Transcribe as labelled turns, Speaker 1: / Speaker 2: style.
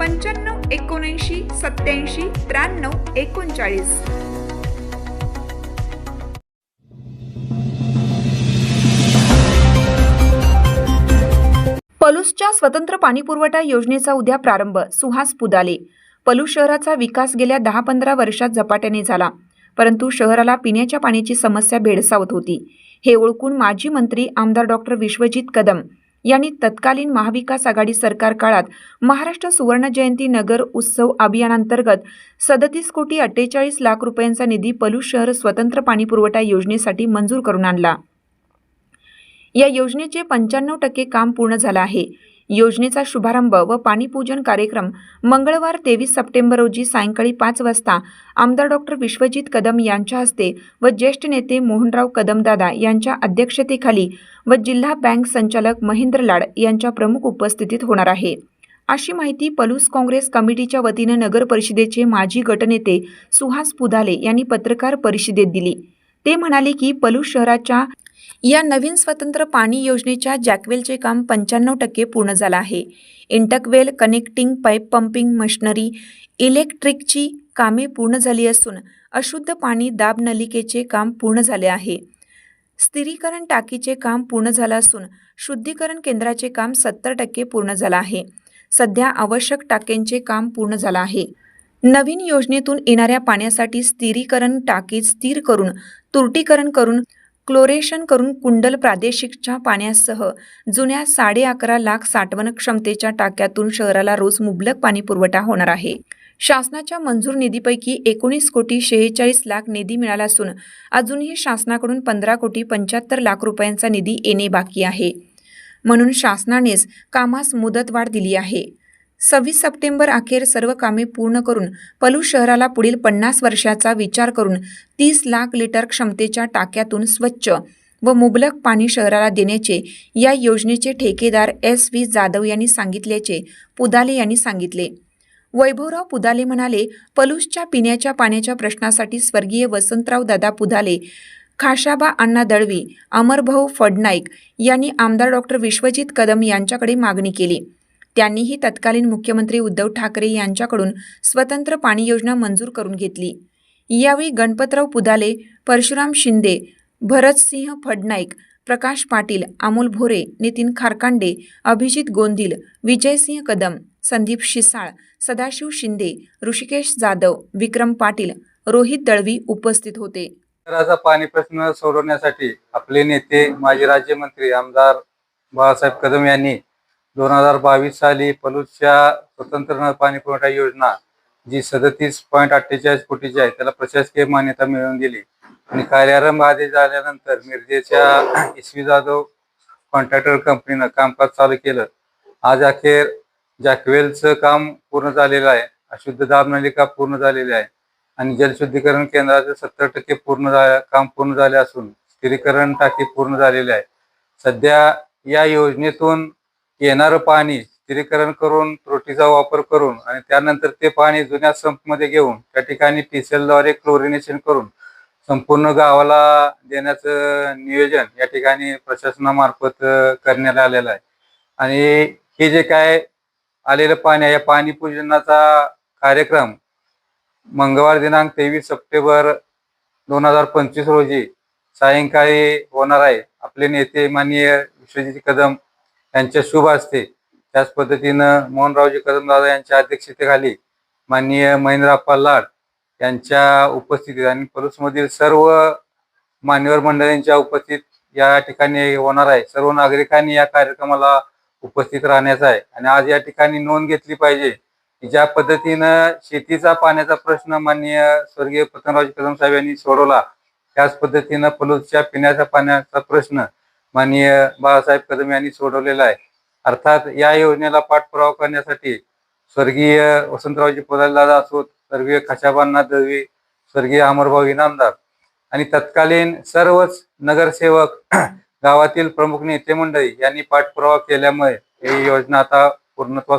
Speaker 1: पंच्याण्णव एकोणऐंशी सत्याऐंशी त्र्याण्णव एकोणचाळीस. पलूसच्या स्वतंत्र पाणीपुरवठा योजनेचा उद्या प्रारंभ सुहास पुदाले. पलूस शहराचा विकास गेल्या दहा पंधरा वर्षात झपाट्याने झाला परंतु शहराला पिण्याच्या पाण्याची समस्या भेडसावत होती. हे ओळखून माजी मंत्री आमदार डॉक्टर विश्वजित कदम यांनी तत्कालीन महाविकास आघाडी सरकार काळात महाराष्ट्र सुवर्ण जयंती नगर उत्सव अभियानांतर्गत सदतीस कोटी अठ्ठेचाळीस लाख रुपयांचा निधी पलूस शहर स्वतंत्र पाणीपुरवठा योजनेसाठी मंजूर करून आणला. या योजनेचे पंच्याण्णव टक्के काम पूर्ण झालं आहे. योजनेचा शुभारंभ व पाणीपूजन कार्यक्रम मंगळवार तेवीस सप्टेंबर रोजी सायंकाळी पाच वाजता आमदार डॉक्टर विश्वजित कदम यांच्या हस्ते व ज्येष्ठ नेते मोहनराव कदमदादा यांच्या अध्यक्षतेखाली व जिल्हा बँक संचालक महेंद्र लाड यांच्या प्रमुख उपस्थितीत होणार आहे. अशी माहिती पलूस काँग्रेस कमिटीच्या वतीनं नगर परिषदेचे माजी गटनेते सुहास पुधाले यांनी पत्रकार परिषदेत दिली. ते म्हणाले की पलूस शहराच्या या नवीन स्वतंत्र पाणी योजनेच्या जॅकवेलचे काम पंच्याण्णव टक्के पूर्ण झालं आहे. Intake well connecting pipe pumping machinery इलेक्ट्रिकची कामे पूर्ण झाली असून अशुद्ध पाणी दाब नलिकेचे काम पूर्ण झाले आहे. स्थिरीकरण टाकीचे काम पूर्ण झालं असून शुद्धीकरण केंद्राचे काम सत्तर टक्के पूर्ण झालं आहे. सध्या आवश्यक टाक्यांचे काम पूर्ण झालं आहे. नवीन योजनेतून येणाऱ्या पाण्यासाठी स्थिरीकरण टाकी स्थिर करून तुरटीकरण करून क्लोरेशन करून कुंडल प्रादेशिकच्या पाण्यासह जुन्या साडे अकरा लाख साठवण क्षमतेच्या टाक्यातून शहराला रोज मुबलक पाणी पुरवठा होणार आहे. शासनाच्या मंजूर निधीपैकी एकोणीस कोटी शेहेचाळीस लाख निधी मिळाला असून अजूनही शासनाकडून पंधरा कोटी पंच्याहत्तर लाख रुपयांचा निधी येणे बाकी आहे. म्हणून शासनानेच कामास मुदतवाढ दिली आहे. सव्वीस सप्टेंबर अखेर सर्व कामे पूर्ण करून पलू शहराला पुढील पन्नास वर्षाचा विचार करून तीस लाख लिटर क्षमतेच्या टाक्यातून स्वच्छ व मुबलक पाणी शहराला देण्याचे या योजनेचे ठेकेदार एस व्ही जाधव यांनी सांगितल्याचे पुदाले यांनी सांगितले. वैभवराव पुदाले म्हणाले पलूसच्या पिण्याच्या पाण्याच्या प्रश्नासाठी स्वर्गीय वसंतराव दादा पुदाले खाशाबा अण्णा दळवी अमरभाऊ फडनाईक यांनी आमदार डॉक्टर विश्वजित कदम यांच्याकडे मागणी केली. त्यांनीही तत्कालीन मुख्यमंत्री उद्धव ठाकरे यांच्याकडून स्वतंत्र पाणी योजना मंजूर करून घेतली. यावेळी गणपतराव पुदाले परशुराम शिंदे भरतसिंह फडनाईक प्रकाश पाटील अमोल भोरे नितीन खारकांडे अभिजित गोंदिल विजयसिंह कदम संदीप शिसाळ सदाशिव शिंदे ऋषिकेश जाधव विक्रम पाटील रोहित दळवी उपस्थित होते.
Speaker 2: शहराचा पाणी प्रश्न सोडवण्यासाठी आपले नेते माजी राज्यमंत्री आमदार बाळासाहेब कदम यांनी दोन हजार बावीस साली पलूसच्या स्वतंत्र पाणी पुरवठा योजना जी सदतीस पॉईंट अठ्ठेचाळीस कोटीची आहे त्याला प्रशासकीय मान्यता मिळवून दिली. आणि कार्यारंभ आदेश झाल्यानंतर मिरजेच्या इसवी जाधव कॉन्ट्रॅक्टर कंपनीनं कामकाज चालू केलं. आज अखेर जॅकवेलचं काम पूर्ण झालेलं आहे. अशुद्ध दाब नलिका पूर्ण झालेली आहे. आणि जलशुद्धीकरण केंद्राचं सत्तर टक्के पूर्ण काम पूर्ण झाले असून स्थिरीकरण टाकी पूर्ण झालेली आहे. सध्या या योजनेतून येणारं पाणी स्थिरीकरण करून त्रुटीचा वापर करून आणि त्यानंतर ते पाणी जुन्या संपमध्ये घेऊन त्या ठिकाणी टीसेलद्वारे क्लोरिनेशन करून संपूर्ण गावाला देण्याचं नियोजन या ठिकाणी प्रशासनामार्फत करण्यात आलेलं आहे. आणि हे जे काय आलेलं पाणी आहे या पाणी पूजनाचा कार्यक्रम मंगळवार दिनांक तेवीस सप्टेंबर दोन हजार पंचवीस रोजी सायंकाळी होणार आहे. आपले नेते माननीय विश्वजित कदम यांच्या शुभ असते त्याच पद्धतीनं मोहनरावजी कदमदादा यांच्या अध्यक्षतेखाली माननीय महेंद्रप्पा लाड यांच्या उपस्थितीत आणि पलूसमधील सर्व मान्यवर मंडळींच्या उपस्थित या ठिकाणी होणार आहे. सर्व नागरिकांनी या कार्यक्रमाला उपस्थित राहण्याचा आहे. आणि आज या ठिकाणी नोंद घेतली पाहिजे की ज्या पद्धतीनं शेतीचा पाण्याचा प्रश्न माननीय स्वर्गीय पतनरावजी कदम साहेब यांनी सोडवला त्याच पद्धतीनं पलूसच्या पिण्याच्या पाण्याचा प्रश्न माननीय बाळासाहेब कदम यांनी सोडवलेला आहे. अर्थात या योजनेला पाठपुरावा करण्यासाठी स्वर्गीय वसंतरावजी दादा असोत स्वर्गीय खशाबांना दळवी स्वर्गीय अमरभाऊ इनामदार आणि तत्कालीन सर्वच नगरसेवक गावातील प्रमुख नेते मंडळी यांनी पाठपुरावा केल्यामुळे ही योजना आता पूर्णत्वास